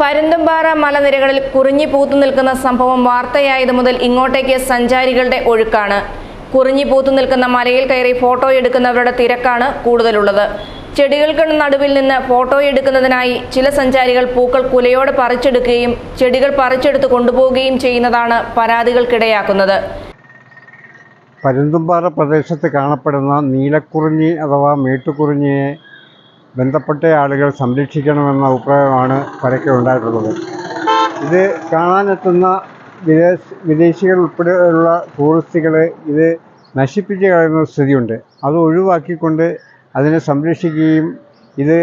പരുന്തുംപാറ മലനിരകളിൽ കുറിഞ്ഞി പൂത്തു നിൽക്കുന്ന സംഭവം വാർത്തയായത് മുതൽ ഇങ്ങോട്ടേക്ക് സഞ്ചാരികളുടെ ഒഴുക്കാണ്. കുറിഞ്ഞി പൂത്തു നിൽക്കുന്ന മലയിൽ കയറി ഫോട്ടോ എടുക്കുന്നവരുടെ തിരക്കാണ് കൂടുതലുള്ളത്. ചെടികൾക്ക് നടുവിൽ നിന്ന് ഫോട്ടോ എടുക്കുന്നതിനായി ചില സഞ്ചാരികൾ പൂക്കൾ കുലയോടെ പറിച്ചെടുക്കുകയും ചെടികൾ പറിച്ചെടുത്ത് കൊണ്ടുപോവുകയും ചെയ്യുന്നതാണ് പരാതികൾക്കിടയാക്കുന്നത്. പരുന്തുംപാറ പ്രദേശത്ത് കാണപ്പെടുന്ന നീലക്കുറിഞ്ഞി അഥവാ മേട്ടുകുറിഞ്ഞിയെ ബന്ധപ്പെട്ട ആളുകൾ സംരക്ഷിക്കണമെന്ന അഭിപ്രായമാണ് പരക്കെ ഉണ്ടായിട്ടുള്ളത്. ഇത് കാണാനെത്തുന്ന വിദേശ വിദേശികൾ ഉൾപ്പെടെയുള്ള ടൂറിസ്റ്റുകൾ ഇത് നശിപ്പിച്ച് കളയുന്ന സ്ഥിതിയുണ്ട്. അത് ഒഴിവാക്കിക്കൊണ്ട് അതിനെ സംരക്ഷിക്കുകയും ഇത്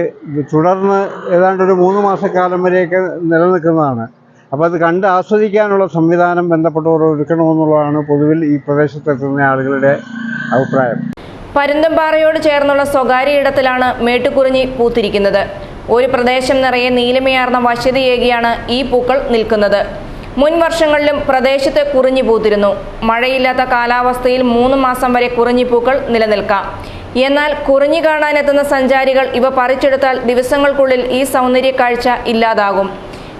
തുടർന്ന് ഏതാണ്ട് ഒരു മൂന്ന് മാസക്കാലം വരെയൊക്കെ നിലനിൽക്കുന്നതാണ്. അപ്പോൾ അത് കണ്ട് ആസ്വദിക്കാനുള്ള സംവിധാനം ബന്ധപ്പെട്ടവർ ഒരുക്കണമെന്നുള്ളതാണ് പൊതുവിൽ ഈ പ്രദേശത്തെത്തുന്ന ആളുകളുടെ അഭിപ്രായം. പരുന്തംപാറയോട് ചേർന്നുള്ള സ്വകാര്യ ഇടത്തിലാണ് മേട്ടുകുറിഞ്ഞി പൂത്തിരിക്കുന്നത്. ഒരു പ്രദേശം നിറയെ നീലമയാർന്ന വശ്യതയേകിയാണ് ഈ പൂക്കൾ നിൽക്കുന്നത്. മുൻ വർഷങ്ങളിലും പ്രദേശത്ത് കുറിഞ്ഞി പൂത്തിരുന്നു. മഴയില്ലാത്ത കാലാവസ്ഥയിൽ മൂന്ന് മാസം വരെ കുറിഞ്ഞിപ്പൂക്കൾ നിലനിൽക്കാം. എന്നാൽ കുറിഞ്ഞി കാണാനെത്തുന്ന സഞ്ചാരികൾ ഇവ പറിച്ചെടുത്താൽ ദിവസങ്ങൾക്കുള്ളിൽ ഈ സൗന്ദര്യ കാഴ്ച ഇല്ലാതാകും.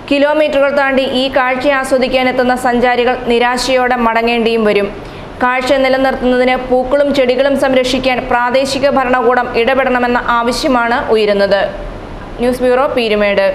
കിലോമീറ്ററുകൾ താണ്ടി ഈ കാഴ്ച ആസ്വദിക്കാനെത്തുന്ന സഞ്ചാരികൾ നിരാശയോടെ മടങ്ങേണ്ടിയും വരും. കാഴ്ച നിലനിർത്തുന്നതിന് പൂക്കളും ചെടികളും സംരക്ഷിക്കാൻ പ്രാദേശിക ഭരണകൂടം ഇടപെടണമെന്ന ആവശ്യമാണ് ഉയരുന്നത്. News bureau Peermade.